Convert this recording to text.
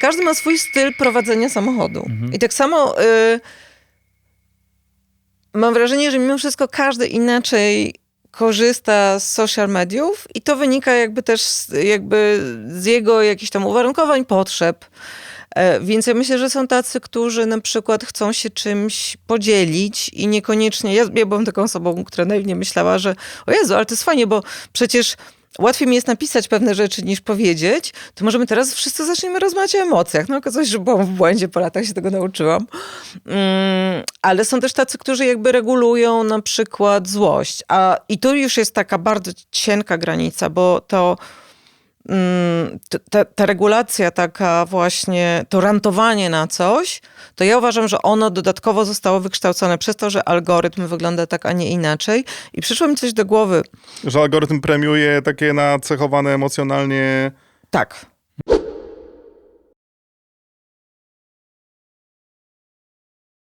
Każdy ma swój styl prowadzenia samochodu. I tak samo y, mam wrażenie, że mimo wszystko każdy inaczej korzysta z social mediów i to wynika jakby też z, jakby z jego jakichś tam uwarunkowań, potrzeb. E, Więc ja myślę, że są tacy, którzy na przykład chcą się czymś podzielić i niekoniecznie. Ja, ja byłam taką osobą, która naiwnie myślała, że o Jezu, ale to jest fajnie, bo przecież łatwiej mi jest napisać pewne rzeczy niż powiedzieć, to możemy teraz wszyscy zaczniemy rozmawiać o emocjach. No okazało się, że byłam w błędzie, po latach się tego nauczyłam. Mm, ale są też tacy, którzy jakby regulują na przykład złość. A, I tu już jest taka bardzo cienka granica, bo to ta, ta regulacja, taka właśnie, to rantowanie na coś, to ja uważam, że ono dodatkowo zostało wykształcone przez to, że algorytm wygląda tak, a nie inaczej. I przyszło mi coś do głowy. Że algorytm premiuje takie nacechowane emocjonalnie... Tak.